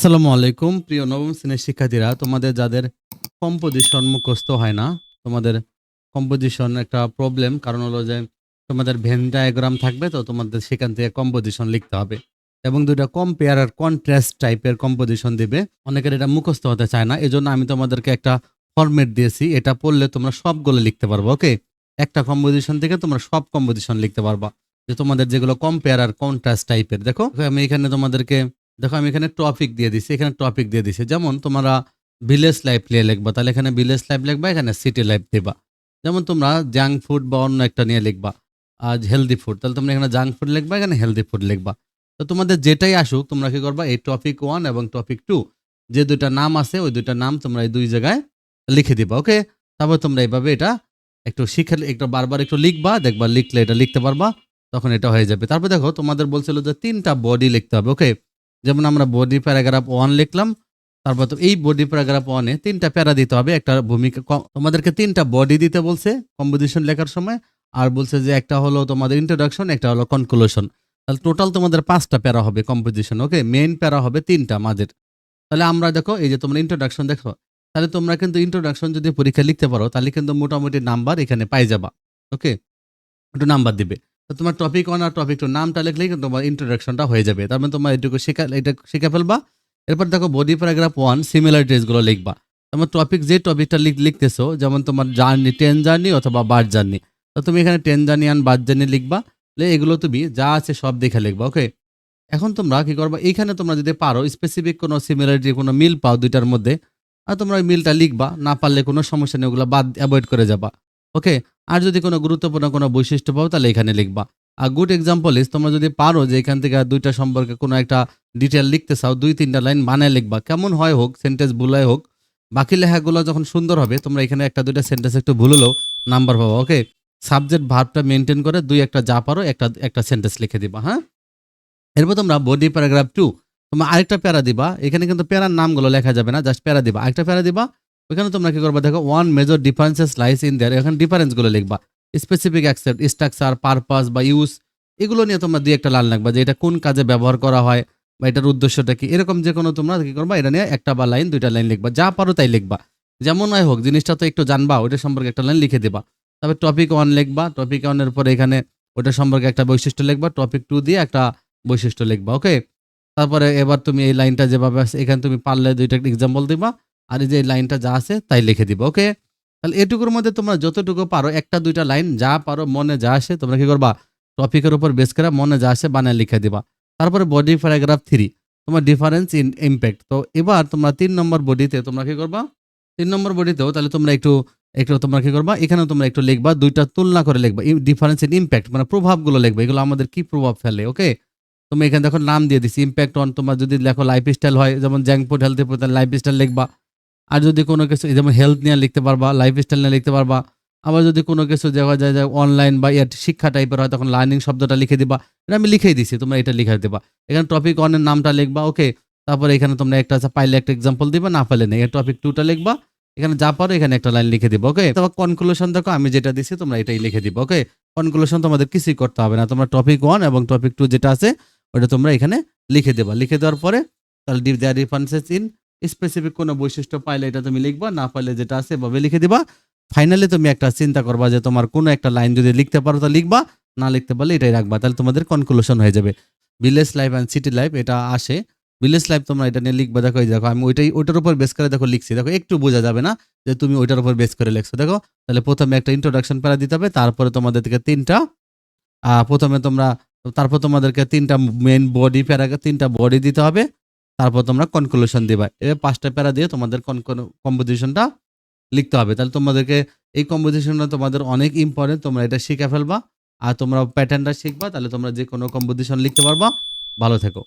আসসালামু আলাইকুম, প্রিয় নবম শ্রেণির শিক্ষার্থীরা। তোমাদের যাদের কম্পোজিশন মুখস্থ হয় না, তোমাদের কম্পোজিশন একটা প্রবলেম কারণ হলো যে তোমাদের ভেন ডায়াগ্রাম থাকবে, তো তোমাদের সেখান থেকে কম্পোজিশন লিখতে হবে। এবং দুটা কম্পেয়ার আর কন্ট্রাস্ট টাইপের কম্পোজিশন দিবে। অনেকের এটা মুখস্থ হতে চায় না, এজন্য আমি তোমাদেরকে একটা ফরম্যাট দিয়েছি। এটা পড়লে তোমরা সবগুলো লিখতে পারব ওকে একটা কম্পোজিশন থেকে তোমরা সব কম্পোজিশন লিখতে পারবা। যে তোমাদের যেগুলো কম্পেয়ার আর কন্ট্রাস্ট টাইপের দেখো? আমি এখানে তোমাদেরকে দেখো, আমি এখানে টপিক দিয়ে দিছি, এখানে টপিক দিয়ে দিছি। যেমন তোমরা ভিলেজ লাইফ নিয়ে লিখবা, তাহলে এখানে ভিলেজ লাইফ লিখবা, এখানে সিটি লাইফ দিবা। যেমন তোমরা জাঙ্ক ফুড বা অন্য একটা নিয়ে লিখবা, আজ হেলদি ফুড তাহলে তোমরা এখানে জাঙ্ক ফুড লিখবা, এখানে হেলদি ফুড লিখবা। তো তোমাদের যেটাই আসুক, তোমরা কি করবা, এই টপিক ওয়ান এবং টপিক টু যে দুইটা নাম আছে, ওই দুইটা নাম তোমরা এই দুই জায়গায় লিখে দিবা ওকে তারপর তোমরা এইভাবে এটা একটু শিখে, একটু বারবার একটু লিখবা, দেখবা, লিখলে এটা লিখতে পারবা, তখন এটা হয়ে যাবে। তারপর দেখো, তোমাদের বলছিল যে তিনটা বডি লিখতে হবে ওকে যেমন আমরা বডি প্যারাগ্রাফ ওয়ান লিখলাম, তারপর তো এই বডি প্যারাগ্রাফ ওয়ানে তিনটা প্যারা দিতে হবে, একটা ভূমিকা তোমাদেরকে তিনটা বডি দিতে বলছে কম্পোজিশন লেখার সময়, আর বলছে যে একটা হলো তোমাদের ইন্ট্রোডাকশন একটা হলো কনক্লুশন তাহলে টোটাল তোমাদের পাঁচটা প্যারা হবে কম্পোজিশন ওকে মেইন প্যারা হবে তিনটা মাঝের। তাহলে আমরা দেখো, এই যে তোমরা ইন্ট্রোডাকশন দেখো, তাহলে তোমরা কিন্তু ইন্ট্রোডাকশন যদি পরীক্ষা লিখতে পারো, তাহলে কিন্তু মোটামুটি নাম্বার এখানে পাই যাবা ওকে একটু নাম্বার দিবে। তোমার টপিক ওয়ান আর টপিক টু নামটা লিখলেই তোমার ইন্ট্রোডাকশনটা হয়ে যাবে। তার মানে তোমার এটুকু শেখা, এটা শিখে ফেলবা। এরপর দেখো বডি প্যারাগ্রাফ ওয়ান সিমিলারিটিসগুলো লিখবা। তোমার টপিক যে টপিকটা লিখ, লিখতেছো, যেমন তোমার জার্নি ট্রেন জার্নি অথবা বার্ড জার্নি তো তুমি এখানে train journey and bird journey লিখবা। এগুলো তুমি যা আছে সব দেখে লিখবা ওকে এখন তোমরা কি করবা? এইখানে তোমরা যদি পারো স্পেসিফিক কোনো সিমিলারিটি কোনো মিল পাও দুইটার মধ্যে, আর তোমরা ওই মিলটা লিখবা, না পারলে কোনো সমস্যা নেই, ওগুলো বাদ অ্যাভয়েড করে যাবা। ওকে আর যদি কোনো গুরুত্বপূর্ণ কোনো বৈশিষ্ট্য পাও, তাহলে এখানে লিখবা। আর গুড এক্সাম্পল ইস তোমরা যদি পারো যে এখান থেকে দুইটা সম্পর্কে কোনো একটা ডিটেল লিখতে চাও, দুই তিনটা লাইন বানায় লিখবা। কেমন হয় হোক সেন্টেন্স ভুলাই হোক, বাকি লেখাগুলো যখন সুন্দর হবে, তোমরা এখানে একটা দুইটা সেন্টেন্স একটু ভুল হলেও নাম্বার পাবো ওকে সাবজেক্ট ভাবটা মেনটেন করে দুই একটা যা পারো, একটা একটা সেন্টেন্স লিখে দিবা হ্যাঁ? এরপর তোমরা বডি প্যারাগ্রাফ টু তোমরা আরেকটা প্যারা দিবা। এখানে কিন্তু প্যারার নামগুলো লেখা যাবে না জাস্ট প্যারা দিবা। আরেকটা প্যারা দিবা ওখানে তোমরা কি করবা? দেখো one major differences lies in their এখানে ডিফারেন্সগুলো লিখবা। স্পেসিফিক অ্যাকসেপ্ট স্ট্রাকচার পারপাস বা ইউজ এগুলো নিয়ে তোমরা দুই একটা লাল লাগবা যে এটা কোন কাজে ব্যবহার করা হয় বা এটার উদ্দেশ্যটা কি। এরকম যে কোনো তোমরা কি করবা, এটা নিয়ে একটা বা লাইন দুইটা লাইন লিখবা। যা পারো তাই লিখবা। যেমন হয় হোক, জিনিসটা তো একটু জানবা, ওইটা সম্পর্কে একটা লাইন লিখে দিবা। তবে টপিক ওয়ান লিখবা টপিক ওয়ানের পরে এখানে ওটা সম্পর্কে একটা বৈশিষ্ট্য লিখবা টপিক টু দিয়ে একটা বৈশিষ্ট্য লিখবা ওকে তারপরে এবার তুমি এই লাইনটা যেভাবে এখানে তুমি পারলে দুইটা এক্সাম্পল দিবা। আর এই যে লাইনটা যা আছে তাই লিখে দিবা ওকে তাহলে এটুকুর মধ্যে তোমরা যতটুকু পারো, একটা, দুইটা লাইন যা পারো, মনে যা আসে, তোমরা কি করবা? টপিকের উপর বেস করে মনে যা আসে বানায় লিখে দিবা। তারপরে বডি প্যারাগ্রাফ থ্রি তোমার ডিফারেন্স ইন ইম্প্যাক্ট তো এবার তোমরা তিন নম্বর বডিতে তোমরা কি করবা? তিন নম্বর বডিতেও তাহলে তোমরা একটু একটু তোমরা কি করবা? এখানেও তোমরা একটু লিখবা, দুইটা তুলনা করে লিখবা। ডিফারেন্স ইন ইম্প্যাক্ট মানে প্রভাবগুলো লিখবা। এগুলো আমাদের কি প্রভাব ফেলে ওকে তুমি এখানে দেখো নাম দিয়ে দিছি ইম্প্যাক্ট অন তোমার যদি লেখো লাইফ স্টাইল হয়, যেমন junk food healthy food lifestyle লিখবা। আর যদি কোনো কিছু যেমন হেলথ নিয়ে লিখতে পারবা লাইফ স্টাইল নিয়ে লিখতে পারবা, আবার যদি কোনো কিছু দেখা যায় যে অনলাইন বা ইয়ার শিক্ষা টাইপের হয়, তখন লার্নিং শব্দটা লিখে দিবা। এটা আমি লিখেই দিছি, তোমরা এটা লিখে দিবা। এখানে টপিক ওয়ানের নামটা লিখবা ওকে তারপরে এখানে তোমরা একটা পাইলে একটা এক্সাম্পল দিবা, না পাইলে নেই। টপিক টুটা লিখবা, এখানে যা পারো এখানে একটা লাইন লিখে দিবা ওকে তারপর কনক্লুশন দেখো, আমি যেটা দিছি, তোমরা এটাই লিখে দিবো ওকে কনক্লুশন তোমাদের কিছুই করতে হবে না, তোমরা টপিক ওয়ান এবং টপিক টু যেটা আছে, ওটা তোমরা এখানে লিখে দেবা। লিখে দেওয়ার পরে, তাহলে deep their references in specific কোনো বৈশিষ্ট্য পাইলে এটা তুমি লিখবা, না পাইলে যেটা আছে এভাবে লিখে দিবা। ফাইনালি তুমি একটা চিন্তা করবা যে তোমার কোনো একটা লাইন যদি লিখতে পারো তো লিখবা, না লিখতে পারলে এটাই রাখবা, তাহলে তোমাদের কনক্লুশন হয়ে যাবে। Village life and city life এটা আসে। ভিলেজ লাইফ তোমরা এটা নিয়ে লিখবা, দেখো এই দেখো, আমি ওইটাই, ওইটার উপর বেস করে দেখো লিখছি। দেখো একটু বোঝা যাবে না যে তুমি ওইটার উপর বেস করে লিখছো। দেখো, তাহলে প্রথমে একটা ইন্ট্রোডাকশন প্যারা দিতে হবে, তারপরে তোমাদের থেকে তিনটা প্রথমে তোমরা, তারপর তোমাদেরকে তিনটা মেন বডি প্যারা তিনটা বডি দিতে হবে। তারপর তোমরা কনক্লুশন দিবা। এবার পাঁচটা প্যারা দিয়ে তোমাদের কম্পোজিশনটা লিখতে হবে। তাহলে তোমাদেরকে এই কম্পোজিশনটা তোমাদের অনেক ইম্পর্টেন্ট তোমরা এটা শিখে ফেলবা। আর তোমরা প্যাটার্নটা শিখবা, তাহলে তোমরা যে কোনো কম্পোজিশন লিখতে পারবা। ভালো থেকো।